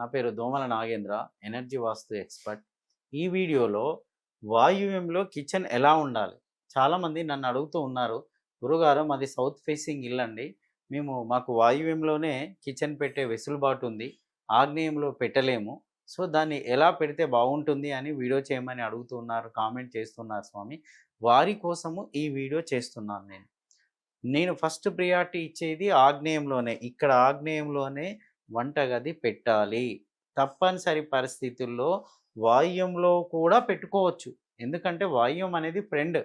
నా పేరు దోమల నాగేంద్ర ఎనర్జీ వాస్తు ఎక్స్పర్ట్. ఈ వీడియోలో వాయువ్యంలో కిచెన్ ఎలా ఉండాలి? చాలామంది నన్ను అడుగుతూ ఉన్నారు గురుగారు మాది సౌత్ ఫేసింగ్ ఇల్లు అండి. మేము మాకు వాయువ్యంలోనే కిచెన్ పెట్టే వెసులుబాటు ఉంది. ఆగ్నేయంలో పెట్టలేము. సో దాన్ని ఎలా పెడితే బాగుంటుంది అని వీడియో చేయమని అడుగుతున్నారు కామెంట్ చేస్తున్నారు స్వామి. వారి కోసము ఈ వీడియో చేస్తున్నాను నేను. నేను ఫస్ట్ ప్రియారిటీ ఇచ్చేది ఆగ్నేయంలోనే. ఇక్కడ ఆగ్నేయంలోనే వంటగది పెట్టాలి. తప్పనిసరి పరిస్థితుల్లో వాయుంలో కూడా పెట్టుకోవచ్చు. ఎందుకంటే వాయుం అనేది ఫ్రెండ్.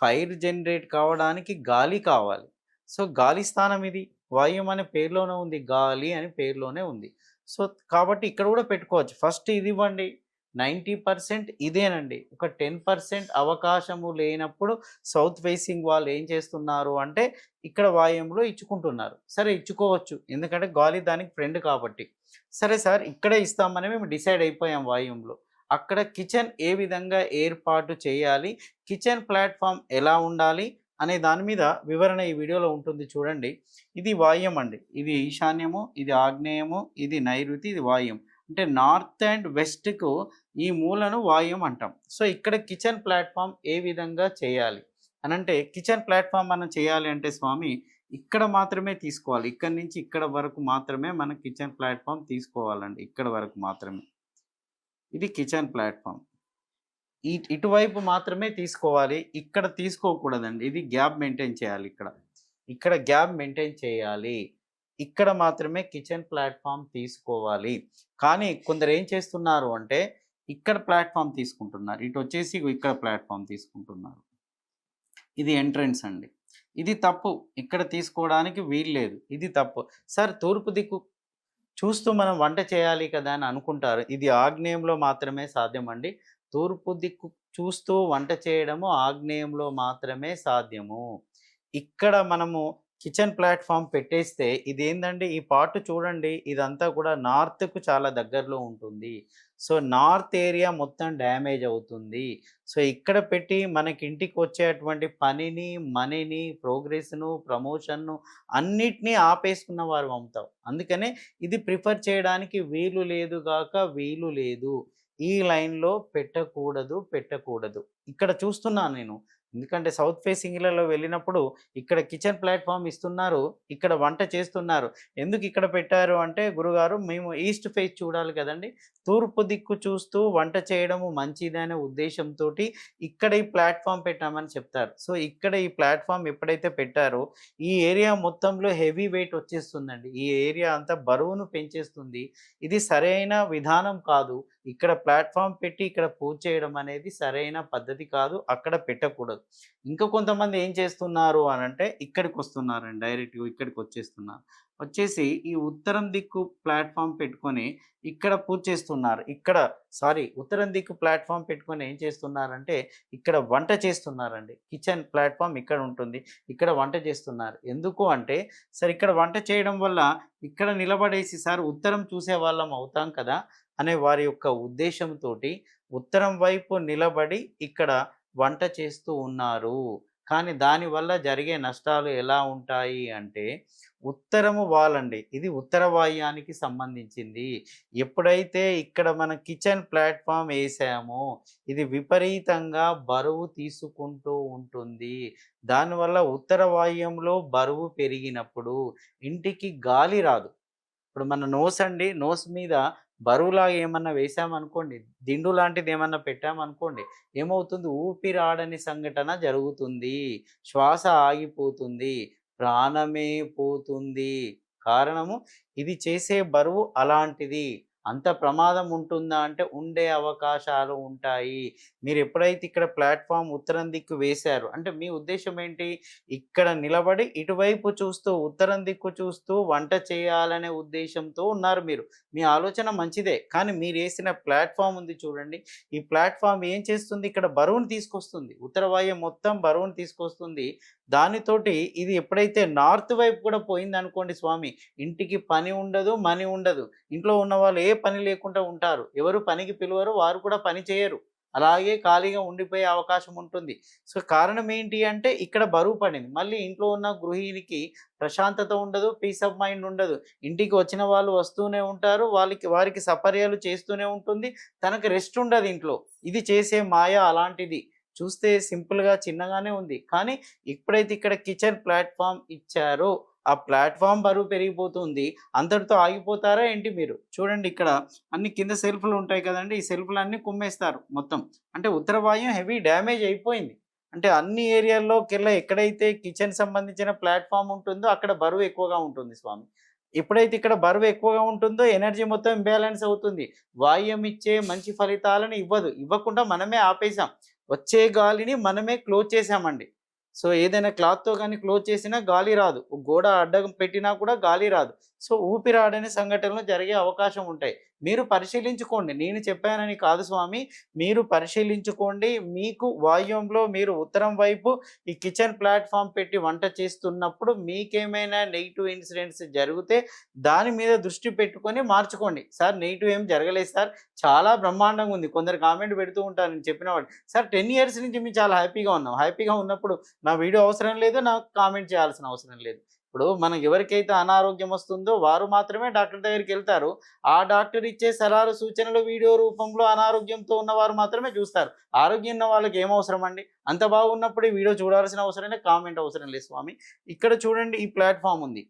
ఫైర్ జనరేట్ కావడానికి గాలి కావాలి. సో గాలి స్థానం ఇది. వాయుం అనే పేరులోనే ఉంది. గాలి అని పేరులోనే ఉంది. సో కాబట్టి ఇక్కడ కూడా పెట్టుకోవచ్చు. ఫస్ట్ ఇది ఇవ్వండి. నైంటీ పర్సెంట్ ఇదేనండి. ఒక టెన్ పర్సెంట్ అవకాశము లేనప్పుడు సౌత్ ఫేసింగ్ వాళ్ళు ఏం చేస్తున్నారు అంటే ఇక్కడ వాయుంలో ఇచ్చుకుంటున్నారు. సరే ఇచ్చుకోవచ్చు. ఎందుకంటే గాలి దానికి ఫ్రెండ్ కాబట్టి. సరే సార్ ఇక్కడే ఇస్తామని మేము డిసైడ్ అయిపోయాం వాయుంలో అక్కడ కిచెన్ ఏ విధంగా ఏర్పాటు చేయాలి? కిచెన్ ప్లాట్ఫామ్ ఎలా ఉండాలి? అనే దాని మీద వివరణ ఈ వీడియోలో ఉంటుంది చూడండి. ఇది వాయుం అండి ఇది ఈశాన్యము ఇది ఆగ్నేయము ఇది నైరుతి ఇది వాయుం అంటే నార్త్ అండ్ వెస్ట్కు ఈ మూలను వాయుం అంటాం. సో ఇక్కడ కిచెన్ ప్లాట్ఫామ్ ఏ విధంగా చేయాలి? అని అంటే కిచెన్ ప్లాట్ఫామ్ మనం చేయాలి అంటే స్వామి ఇక్కడ మాత్రమే తీసుకోవాలి. ఇక్కడ నుంచి ఇక్కడ వరకు మాత్రమే మనం కిచెన్ ప్లాట్ఫామ్ తీసుకోవాలండి. ఇక్కడ వరకు మాత్రమే. ఇది కిచెన్ ప్లాట్ఫామ్. ఈ ఇటువైపు మాత్రమే తీసుకోవాలి. ఇక్కడ తీసుకోకూడదండి. ఇది గ్యాప్ మెయింటైన్ చేయాలి ఇక్కడ. ఇక్కడ గ్యాప్ మెయింటైన్ చేయాలి. ఇక్కడ మాత్రమే కిచెన్ ప్లాట్ఫామ్ తీసుకోవాలి. కానీ కొందరు ఏం చేస్తున్నారు అంటే ఇక్కడ ప్లాట్ఫామ్ తీసుకుంటున్నారు. ఇటు వచ్చేసి ఇక్కడ ప్లాట్ఫామ్ తీసుకుంటున్నారు. ఇది ఎంట్రన్స్ అండి. ఇది తప్పు. ఇక్కడ తీసుకోవడానికి వీల్లేదు ఇది తప్పు. సార్ తూర్పు దిక్కు చూస్తూ మనం వంట చేయాలి కదా అని అనుకుంటారు. ఇది ఆగ్నేయంలో మాత్రమే సాధ్యం అండి తూర్పు దిక్కు చూస్తూ వంట చేయడము ఆగ్నేయంలో మాత్రమే సాధ్యము. ఇక్కడ మనము కిచెన్ ప్లాట్ఫామ్ పెట్టేస్తే ఇది ఏంటంటే ఈ పార్ట్ చూడండి ఇదంతా కూడా నార్త్కు చాలా దగ్గరలో ఉంటుంది. సో నార్త్ ఏరియా మొత్తం డ్యామేజ్ అవుతుంది. సో ఇక్కడ పెట్టి మనకి ఇంటికి వచ్చేటువంటి పనిని మనీని ప్రోగ్రెస్ను ప్రమోషన్ను అన్నిటినీ ఆపేసుకున్న వారు అమ్ముతాం అందుకనే ఇది ప్రిఫర్ చేయడానికి వీలు లేదు గాక వీలు లేదు. ఈ లైన్లో పెట్టకూడదు పెట్టకూడదు. ఇక్కడ చూస్తున్నాను నేను. ఎందుకంటే సౌత్ ఫేసింగ్లలో వెళ్ళినప్పుడు ఇక్కడ కిచెన్ ప్లాట్ఫామ్ ఇస్తున్నారు ఇక్కడ వంట చేస్తున్నారు. ఎందుకు ఇక్కడ పెట్టారు అంటే గురుగారు మేము ఈస్ట్ ఫేస్ చూడాలి కదండి. తూర్పు దిక్కు చూస్తూ వంట చేయడము మంచిదనే ఉద్దేశంతో ఇక్కడ ఈ ప్లాట్ఫామ్ పెట్టామని చెప్తారు. సో ఇక్కడ ఈ ప్లాట్ఫామ్ ఎప్పుడైతే పెట్టారో ఈ ఏరియా మొత్తంలో హెవీ వెయిట్ వచ్చేస్తుందండి. ఈ ఏరియా అంతా బరువును పెంచేస్తుంది. ఇది సరైన విధానం కాదు. ఇక్కడ ప్లాట్ఫామ్ పెట్టి ఇక్కడ పూజ చేయడం అనేది సరైన పద్ధతి కాదు. అక్కడ పెట్టకూడదు. ఇంకా కొంతమంది ఏం చేస్తున్నారు అని అంటే ఇక్కడికి వస్తున్నారండి. డైరెక్ట్గా ఇక్కడికి వచ్చేస్తున్నారు. వచ్చేసి ఈ ఉత్తరం దిక్కు ప్లాట్ఫామ్ పెట్టుకొని ఇక్కడ పూజ చేస్తున్నారు. ఇక్కడ సారీ ఉత్తరం దిక్కు ప్లాట్ఫామ్ పెట్టుకొని ఏం చేస్తున్నారంటే ఇక్కడ వంట చేస్తున్నారండి. కిచెన్ ప్లాట్ఫామ్ ఇక్కడ ఉంటుంది. ఇక్కడ వంట చేస్తున్నారు. ఎందుకు అంటే సరే ఇక్కడ వంట చేయడం వల్ల ఇక్కడ నిలబడేసి సార్ ఉత్తరం చూసే వాళ్ళం అవుతాం కదా. అనే వారి యొక్క ఉద్దేశంతో ఉత్తరం వైపు నిలబడి ఇక్కడ వంట చేస్తూ ఉన్నారు. కానీ దానివల్ల జరిగే నష్టాలు ఎలా ఉంటాయి అంటే ఉత్తరము వాలండి ఇది ఉత్తర వాయుయానికి సంబంధించింది. ఎప్పుడైతే ఇక్కడ మన కిచెన్ ప్లాట్ఫామ్ వేసామో ఇది విపరీతంగా బరువు తీసుకుంటూ ఉంటుంది. దానివల్ల ఉత్తర వాయుయంలో బరువు పెరిగినప్పుడు ఇంటికి గాలి రాదు. ఇప్పుడు మన నోస్ అండి నోస్ మీద బరువులాగా ఏమన్నా వేసామనుకోండి దిండు లాంటిది ఏమన్నా పెట్టామనుకోండి ఏమవుతుంది? ఊపిరాడని సంఘటన జరుగుతుంది శ్వాస ఆగిపోతుంది ప్రాణమే పోతుంది. కారణము ఇది చేసే బరువు అలాంటిది. అంత ప్రమాదం ఉంటుందా? అంటే ఉండే అవకాశాలు ఉంటాయి. మీరు ఎప్పుడైతే ఇక్కడ ప్లాట్ఫామ్ ఉత్తరం దిక్కు వేశారు అంటే మీ ఉద్దేశం ఏంటి? ఇక్కడ నిలబడి ఇటువైపు చూస్తూ ఉత్తరం దిక్కు చూస్తూ వంట చేయాలనే ఉద్దేశంతో ఉన్నారు మీరు. మీ ఆలోచన మంచిదే. కానీ మీరు వేసిన ప్లాట్ఫామ్ ఉంది చూడండి. ఈ ప్లాట్ఫామ్ ఏం చేస్తుంది? ఇక్కడ బరువును తీసుకొస్తుంది. ఉత్తర మొత్తం బరువును తీసుకొస్తుంది. దానితోటి ఇది ఎప్పుడైతే నార్త్ వైపు కూడా పోయింది అనుకోండి స్వామి ఇంటికి పని ఉండదు మనీ ఉండదు. ఇంట్లో ఉన్న వాళ్ళు ఏ పని లేకుండా ఉంటారు. ఎవరు పనికి పిలువరు వారు కూడా పని చేయరు. అలాగే ఖాళీగా ఉండిపోయే అవకాశం ఉంటుంది. సో కారణం ఏంటి అంటే ఇక్కడ బరువు పడింది. మళ్ళీ ఇంట్లో ఉన్న గృహిణికి ప్రశాంతత ఉండదు పీస్ ఆఫ్ మైండ్ ఉండదు. ఇంటికి వచ్చిన వాళ్ళు వస్తూనే ఉంటారు వాళ్ళకి వారికి సపర్యాలు చేస్తూనే ఉంటుంది. తనకు రెస్ట్ ఉండదు ఇంట్లో. ఇది చేసే మాయ అలాంటిది. చూస్తే సింపుల్గా చిన్నగానే ఉంది. కానీ ఇప్పుడైతే ఇక్కడ కిచెన్ ప్లాట్ఫామ్ ఇచ్చారో ఆ ప్లాట్ఫామ్ బరువు పెరిగిపోతుంది. అంతటితో ఆగిపోతారా ఏంటి మీరు? చూడండి ఇక్కడ అన్ని కింద సెల్ఫ్లు ఉంటాయి కదండి. ఈ సెల్ఫ్లు అన్ని కుమ్మేస్తారు మొత్తం. అంటే ఉత్తర వాయుం హెవీ డ్యామేజ్ అయిపోయింది. అంటే అన్ని ఏరియాల్లోకెల్లా ఎక్కడైతే కిచెన్ సంబంధించిన ప్లాట్ఫామ్ ఉంటుందో అక్కడ బరువు ఎక్కువగా ఉంటుంది స్వామి. ఎప్పుడైతే ఇక్కడ బరువు ఎక్కువగా ఉంటుందో ఎనర్జీ మొత్తం ఇంబ్యాలెన్స్ అవుతుంది. వాయుం ఇచ్చే మంచి ఫలితాలను ఇవ్వదు. ఇవ్వకుండా మనమే ఆపేసాం వచ్చే గాలిని మనమే క్లోజ్ చేసామండి సో ఏదైనా క్లాత్తో కానీ క్లోజ్ చేసినా గాలి రాదు. గోడ అడ్డం పెట్టినా కూడా గాలి రాదు. సో ఊపిరాడని సంఘటనలు జరిగే అవకాశం ఉంటాయి. మీరు పరిశీలించుకోండి. నేను చెప్పానని కాదు స్వామి. మీరు పరిశీలించుకోండి. మీకు వాయుంలో మీరు ఉత్తరం వైపు ఈ కిచెన్ ప్లాట్ఫామ్ పెట్టి వంట చేస్తున్నప్పుడు మీకేమైనా నెగిటివ్ ఇన్సిడెంట్స్ జరిగితే దాని మీద దృష్టి పెట్టుకొని మార్చుకోండి. సార్ నెగిటివ్ ఏం జరగలేదు సార్. చాలా బ్రహ్మాండంగా ఉంది. కొందరు కామెంట్ పెడుతూ ఉంటారు. నేను చెప్పిన వాడు సార్ టెన్ ఇయర్స్ నుంచి మేము చాలా హ్యాపీగా ఉన్నాం. హ్యాపీగా ఉన్నప్పుడు నా వీడియో అవసరం లేదు. నాకు కామెంట్ చేయాల్సిన అవసరం లేదు. ఇప్పుడు మనకి ఎవరికైతే అనారోగ్యం వస్తుందో వారు మాత్రమే డాక్టర్ దగ్గరికి వెళ్తారు. ఆ డాక్టర్ ఇచ్చే సలహాలు సూచనలు వీడియో రూపంలో అనారోగ్యంతో ఉన్నవారు మాత్రమే చూస్తారు. ఆరోగ్యం ఉన్న వాళ్ళకి ఏం అవసరం అండి? అంత బాగున్నప్పుడు వీడియో చూడాల్సిన అవసరం లేదు కామెంట్ అవసరం లేదు స్వామి. ఇక్కడ చూడండి ఈ ప్లాట్ఫామ్ ఉంది.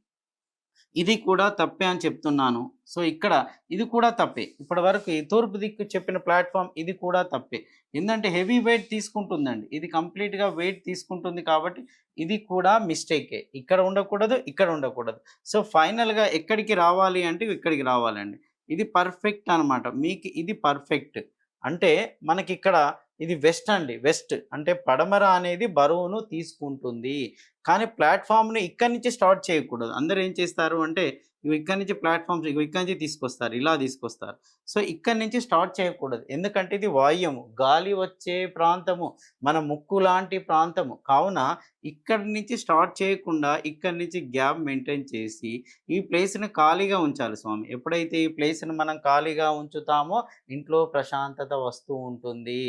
ఇది కూడా తప్పే అని చెప్తున్నాను. సో ఇక్కడ ఇది కూడా తప్పే. ఇప్పటి వరకు ఈ తూర్పు దిక్కు చెప్పిన ప్లాట్ఫామ్ ఇది కూడా తప్పే. ఎందుకంటే హెవీ వెయిట్ తీసుకుంటుందండి. ఇది కంప్లీట్గా వెయిట్ తీసుకుంటుంది కాబట్టి ఇది కూడా మిస్టేకే. ఇక్కడ ఉండకూడదు ఇక్కడ ఉండకూడదు. సో ఫైనల్గా ఎక్కడికి రావాలి అంటే ఇక్కడికి రావాలండి. ఇది పర్ఫెక్ట్ అన్నమాట. మీకు ఇది పర్ఫెక్ట్. అంటే మనకి ఇక్కడ ఇది వెస్ట్ అండి. వెస్ట్ అంటే పడమర అనేది బరువును తీసుకుంటుంది. కానీ ప్లాట్ఫామ్ని ఇక్కడి నుంచి స్టార్ట్ చేయకూడదు. అందరూ ఏం చేస్తారు అంటే ఇవి ఇక్కడి నుంచి ప్లాట్ఫామ్స్ ఇవి ఇక్కడి నుంచి తీసుకొస్తారు ఇలా తీసుకొస్తారు. సో ఇక్కడి నుంచి స్టార్ట్ చేయకూడదు. ఎందుకంటే ఇది వాయుము గాలి వచ్చే ప్రాంతము మన ముక్కు లాంటి ప్రాంతము. కావున ఇక్కడి నుంచి స్టార్ట్ చేయకుండా ఇక్కడి నుంచి గ్యాప్ మెయింటైన్ చేసి ఈ ప్లేస్ని ఖాళీగా ఉంచాలి స్వామి. ఎప్పుడైతే ఈ ప్లేస్ని మనం ఖాళీగా ఉంచుతామో ఇంట్లో ప్రశాంతత వస్తూ ఉంటుంది.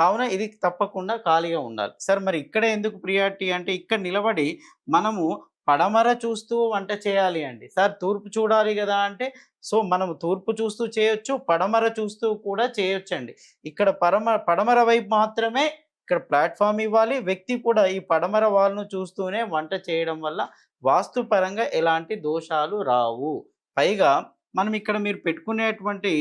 కావున ఇది తప్పకుండా ఖాళీగా ఉండాలి. సార్ మరి ఇక్కడ ఎందుకు ప్రియారిటీ అంటే ఇక్కడ నిలబడి మనము పడమర చూస్తూ వంట చేయాలి అండి. సార్ తూర్పు చూడాలి కదా అంటే సో మనము తూర్పు చూస్తూ చేయొచ్చు పడమర చూస్తూ కూడా చేయొచ్చు అండి ఇక్కడ పరమ పడమర వైపు మాత్రమే ఇక్కడ ప్లాట్ఫామ్ ఇవ్వాలి. వ్యక్తి కూడా ఈ పడమర వాళ్ళను చూస్తూనే వంట చేయడం వల్ల వాస్తుపరంగా ఎలాంటి దోషాలు రావు. పైగా మనం ఇక్కడ మీరు పెట్టుకునేటువంటి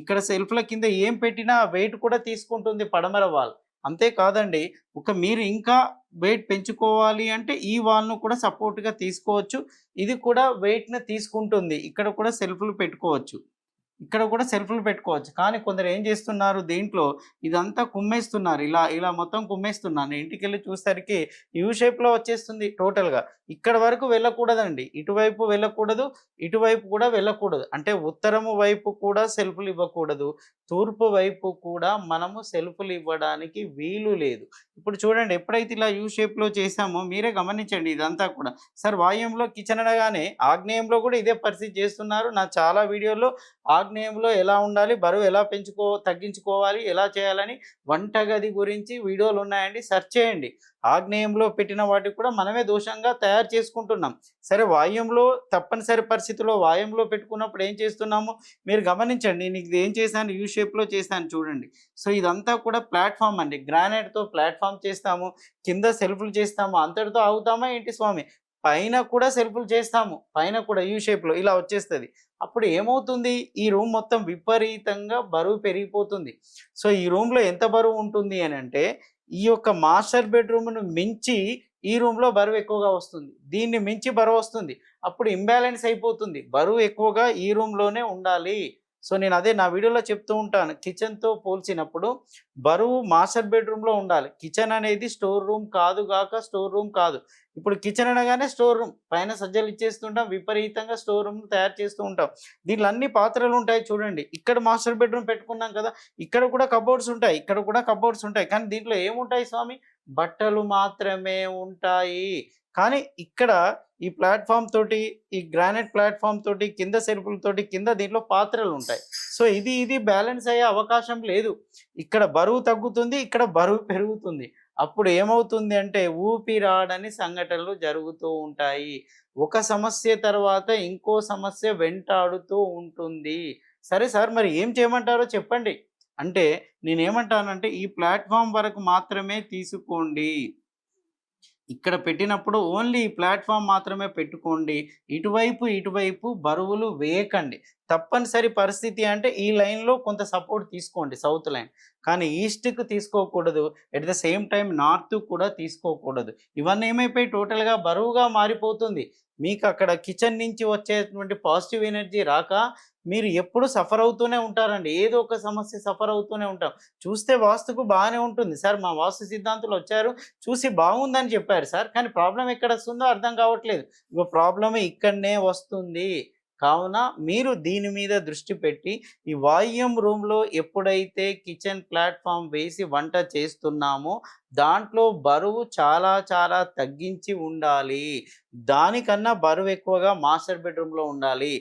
ఇక్కడ సెల్ఫ్ల కింద ఏం పెట్టినా వెయిట్ కూడా తీసుకుంటుంది పడమర వాల్. అంతేకాదండి ఒక మీరు ఇంకా వెయిట్ పెంచుకోవాలి అంటే ఈ వాల్ను కూడా సపోర్ట్గా తీసుకోవచ్చు. ఇది కూడా వెయిట్ని తీసుకుంటుంది. ఇక్కడ కూడా సెల్ఫ్లు పెట్టుకోవచ్చు. ఇక్కడ కూడా సెల్ఫ్లు పెట్టుకోవచ్చు. కానీ కొందరు ఏం చేస్తున్నారు? దీంట్లో? ఇదంతా కుమ్మేస్తున్నారు. ఇలా ఇలా మొత్తం కుమ్మేస్తున్నాను ఇంటికి వెళ్ళి చూసేసరికి యూ షేప్లో వచ్చేస్తుంది టోటల్గా. ఇక్కడ వరకు వెళ్ళకూడదండి. ఇటువైపు వెళ్ళకూడదు. ఇటువైపు కూడా వెళ్ళకూడదు. అంటే ఉత్తరము వైపు కూడా సెల్ఫ్లు ఇవ్వకూడదు. తూర్పు వైపు కూడా మనము సెల్ఫ్లు ఇవ్వడానికి వీలు లేదు. ఇప్పుడు చూడండి ఎప్పుడైతే ఇలా యూ షేప్లో చేసామో మీరే గమనించండి ఇదంతా కూడా. సార్ వాయుంలో కిచెన్ అనగానే ఆగ్నేయంలో కూడా ఇదే పరిస్థితి చేస్తున్నారు. నా చాలా వీడియోలో ఆగ్నేయంలో ఎలా ఉండాలి బరువు ఎలా పెంచుకో తగ్గించుకోవాలి ఎలా చేయాలని వంటగది గురించి వీడియోలు ఉన్నాయండి సెర్చ్ చేయండి. ఆగ్నేయంలో పెట్టిన వాటికి కూడా మనమే దోషంగా తయారు చేసుకుంటున్నాం. సరే వాయుంలో తప్పనిసరి పరిస్థితిలో వాయుంలో పెట్టుకున్నప్పుడు ఏం చేస్తున్నాము? మీరు గమనించండి నేను ఇది ఏం చేశాను యూ షేప్లో చేశాను చూడండి. సో ఇదంతా కూడా ప్లాట్ఫామ్ అండి. గ్రానైట్తో ప్లాట్ఫామ్ చేస్తాము కింద సెల్ఫ్లు చేస్తాము అంతటితో ఆగుతామా ఏంటి స్వామి? పైన కూడా సెల్ఫ్లు చేస్తాము పైన కూడా యూ షేప్లో ఇలా వచ్చేస్తుంది. అప్పుడు ఏమవుతుంది? ఈ రూమ్ మొత్తం విపరీతంగా బరువు పెరిగిపోతుంది. సో ఈ రూమ్లో ఎంత బరువు ఉంటుంది అని అంటే ఈ యొక్క మాస్టర్ బెడ్రూమ్ను మించి ఈ రూమ్లో బరువు ఎక్కువగా వస్తుంది. దీన్ని మించి బరువు వస్తుంది. అప్పుడు ఇంబ్యాలెన్స్ అయిపోతుంది. బరువు ఎక్కువగా ఈ రూమ్లోనే ఉండాలి. సో నేను అదే నా వీడియోలో చెప్తూ ఉంటాను. కిచెన్తో పోల్చినప్పుడు బరువు మాస్టర్ బెడ్రూమ్లో ఉండాలి. కిచెన్ అనేది స్టోర్ రూమ్ కాదు గాక స్టోర్ రూమ్ కాదు. ఇప్పుడు కిచెన్ అనగానే స్టోర్ రూమ్. పైన సజ్జలు ఇచ్చేస్తుంటాం విపరీతంగా స్టోర్ రూమ్ తయారు చేస్తూ ఉంటాం. దీంట్లో అన్ని పాత్రలు ఉంటాయి చూడండి. ఇక్కడ మాస్టర్ బెడ్రూమ్ పెట్టుకున్నాం కదా ఇక్కడ కూడా కబోర్డ్స్ ఉంటాయి ఇక్కడ కూడా కబోర్డ్స్ ఉంటాయి. కానీ దీంట్లో ఏముంటాయి స్వామి? బట్టలు మాత్రమే ఉంటాయి. కానీ ఇక్కడ ఈ ప్లాట్ఫామ్ తోటి ఈ గ్రానైట్ ప్లాట్ఫామ్ తోటి కింద సెల్పులతోటి కింద దీంట్లో పాత్రలు ఉంటాయి. సో ఇది ఇది బ్యాలెన్స్ అయ్యే అవకాశం లేదు. ఇక్కడ బరువు తగ్గుతుంది ఇక్కడ బరువు పెరుగుతుంది. అప్పుడు ఏమవుతుంది అంటే ఊపిరాడని సంఘటనలు జరుగుతూ ఉంటాయి. ఒక సమస్య తర్వాత ఇంకో సమస్య వెంటాడుతూ ఉంటుంది. సరే సార్ మరి ఏం చేయమంటారో చెప్పండి. అంటే నేనేమంటానంటే ఈ ప్లాట్ఫామ్ వరకు మాత్రమే తీసుకోండి. ఇక్కడ పెట్టినప్పుడు ఓన్లీ ఈ ప్లాట్ఫామ్ మాత్రమే పెట్టుకోండి. ఇటువైపు ఇటువైపు బరువులు వేయకండి. తప్పనిసరి పరిస్థితి అంటే ఈ లైన్లో కొంత సపోర్ట్ తీసుకోండి సౌత్ లైన్. కానీ ఈస్ట్కి తీసుకోకూడదు. At the same time north కూడా తీసుకోకూడదు. ఇవన్నీ ఏమైపోయి టోటల్గా బరువుగా మారిపోతుంది. మీకు అక్కడ కిచెన్ నుంచి వచ్చేటువంటి పాజిటివ్ ఎనర్జీ రాక మీరు ఎప్పుడు సఫర్ అవుతూనే ఉంటారండి. ఏదో ఒక సమస్య సఫర్ అవుతూనే ఉంటాం. చూస్తే వాస్తుకు బాగానే ఉంటుంది. సార్ మా వాస్తు సిద్ధాంతులు వచ్చారు. చూసి బాగుందని చెప్పారు సార్. కానీ ప్రాబ్లం ఎక్కడ వస్తుందో అర్థం కావట్లేదు. ఇగో ప్రాబ్లమే ఇక్కడనే వస్తుంది. కావున మీరు దీని మీద దృష్టి పెట్టి ఈ వాయుం రూమ్లో ఎప్పుడైతే కిచెన్ ప్లాట్ఫామ్ వేసి వంట చేస్తున్నామో దాంట్లో బరువు చాలా చాలా తగ్గించి ఉండాలి. దానికన్నా బరువు ఎక్కువగా మాస్టర్ బెడ్రూమ్లో ఉండాలి.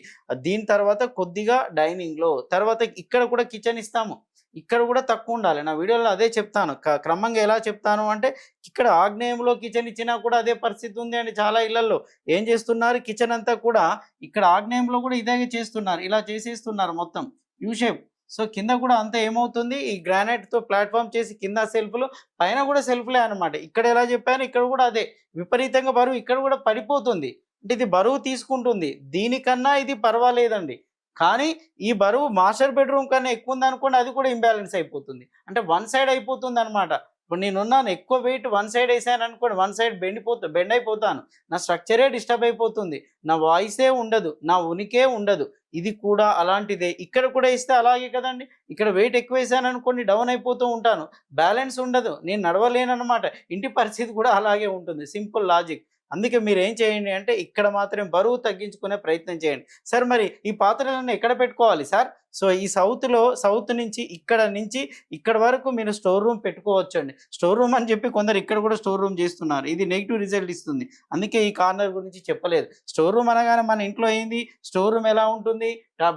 దీని తర్వాత కొద్దిగా డైనింగ్లో తర్వాత ఇక్కడ కూడా కిచెన్ ఇస్తాము. ఇక్కడ కూడా తక్కువ ఉండాలి. నా వీడియోలో అదే చెప్తాను. క- క్రమంగా ఎలా చెప్తాను అంటే ఇక్కడ ఆగ్నేయంలో కిచెన్ ఇచ్చినా కూడా అదే పరిస్థితి ఉంది అండి చాలా ఇళ్ళలో. ఏం చేస్తున్నారు? కిచెన్ అంతా కూడా ఇక్కడ ఆగ్నేయంలో కూడా ఇదే చేస్తున్నారు. ఇలా చేసేస్తున్నారు మొత్తం. యూ షేప్ సో కింద కూడా అంత ఏమవుతుంది? ఈ గ్రానైట్తో ప్లాట్ఫామ్ చేసి కింద సెల్ఫ్లు పైన కూడా సెల్ఫ్లే అనమాట ఇక్కడ ఎలా చెప్పాను? ఇక్కడ కూడా అదే. విపరీతంగా బరువు ఇక్కడ కూడా పడిపోతుంది. అంటే ఇది బరువు తీసుకుంటుంది. దీనికన్నా ఇది పర్వాలేదండి. కానీ ఈ బరువు మాస్టర్ బెడ్రూమ్ కన్నా ఎక్కువ ఉంది అనుకోండి అది కూడా ఇంబ్యాలెన్స్ అయిపోతుంది. అంటే వన్ సైడ్ అయిపోతుంది అనమాట ఇప్పుడు నేనున్నాను ఎక్కువ వెయిట్ వన్ సైడ్ వేసాను అనుకోండి వన్ సైడ్ బెండిపోతా బెండ్ అయిపోతాను. నా స్ట్రక్చరే డిస్టర్బ్ అయిపోతుంది. నా వాయిసే ఉండదు నా ఉనికే ఉండదు. ఇది కూడా అలాంటిదే. ఇక్కడ కూడా ఇస్తే అలాగే కదండి. ఇక్కడ వెయిట్ ఎక్కువ వేసాను అనుకోండి డౌన్ అయిపోతూ ఉంటాను. బ్యాలెన్స్ ఉండదు నేను నడవలేను అనమాట ఇంటి పరిస్థితి కూడా అలాగే ఉంటుంది. సింపుల్ లాజిక్ అందుకే మీరు ఏం చేయండి అంటే ఇక్కడ మాత్రం బరువు తగ్గించుకునే ప్రయత్నం చేయండి. సార్ మరి ఈ పాత్రలను ఎక్కడ పెట్టుకోవాలి సార్? సో ఈ సౌత్లో సౌత్ నుంచి ఇక్కడ నుంచి ఇక్కడ వరకు మీరు స్టోర్ రూమ్ పెట్టుకోవచ్చు అండి స్టోర్ రూమ్ అని చెప్పి కొందరు ఇక్కడ కూడా స్టోర్ రూమ్ చేస్తున్నారు. ఇది నెగిటివ్ రిజల్ట్ ఇస్తుంది. అందుకే ఈ కార్నర్ గురించి చెప్పలేదు. స్టోర్ రూమ్ అనగానే మన ఇంట్లో ఏంది? స్టోర్ రూమ్ ఎలా ఉంటుంది?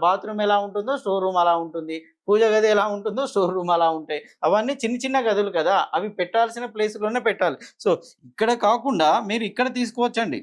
బాత్రూమ్ ఎలా ఉంటుందో స్టోర్ రూమ్ అలా ఉంటుంది. పూజ గది ఎలా ఉంటుందో స్టోర్ రూమ్ అలా ఉంటాయి. అవన్నీ చిన్న చిన్న గదులు కదా. అవి పెట్టాల్సిన ప్లేస్లోనే పెట్టాలి. సో ఇక్కడ కాకుండా మీరు ఇక్కడ తీసుకోవచ్చండి.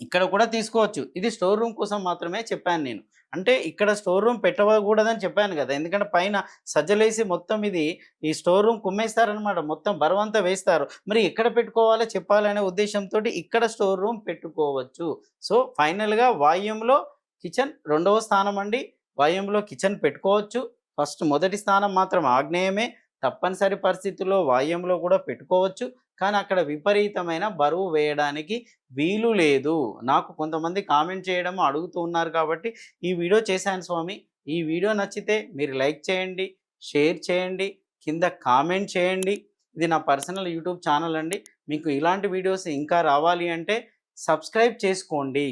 ఇక్కడ కూడా తీసుకోవచ్చు. ఇది స్టోర్ రూమ్ కోసం మాత్రమే చెప్పాను నేను. అంటే ఇక్కడ స్టోర్ రూమ్ పెట్టకూడదని చెప్పాను కదా. ఎందుకంటే పైన సజ్జలేసి మొత్తం ఇది ఈ స్టోర్ రూమ్ కుమ్మేస్తారనమాట మొత్తం బరువంతా వేస్తారు. మరి ఎక్కడ పెట్టుకోవాలో చెప్పాలనే ఉద్దేశంతో ఇక్కడ స్టోర్ రూమ్ పెట్టుకోవచ్చు. సో ఫైనల్గా వాయుంలో కిచెన్ రెండవ స్థానం అండి. వాయుంలో కిచెన్ పెట్టుకోవచ్చు. ఫస్ట్ మొదటి స్థానం మాత్రం ఆగ్నేయమే. తప్పనిసరి పరిస్థితుల్లో వాయుంలో కూడా పెట్టుకోవచ్చు. కానీ అక్కడ విపరీతమైన బరువు వేయడానికి వీలు లేదు. నాకు కొంతమంది కామెంట్ చేయడం అడుగుతూ ఉన్నారు కాబట్టి ఈ వీడియో చేశాను స్వామి. ఈ వీడియో నచ్చితే మీరు లైక్ చేయండి షేర్ చేయండి కింద కామెంట్ చేయండి. ఇది నా పర్సనల్ యూట్యూబ్ ఛానల్ అండి. మీకు ఇలాంటి వీడియోస్ ఇంకా రావాలి అంటే సబ్స్క్రైబ్ చేసుకోండి.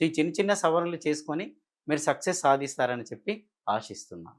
ఈ చిన్న చిన్న సవరణలు చేసుకొని మీరు సక్సెస్ సాధిస్తారని చెప్పి ఆశిస్తున్నాను.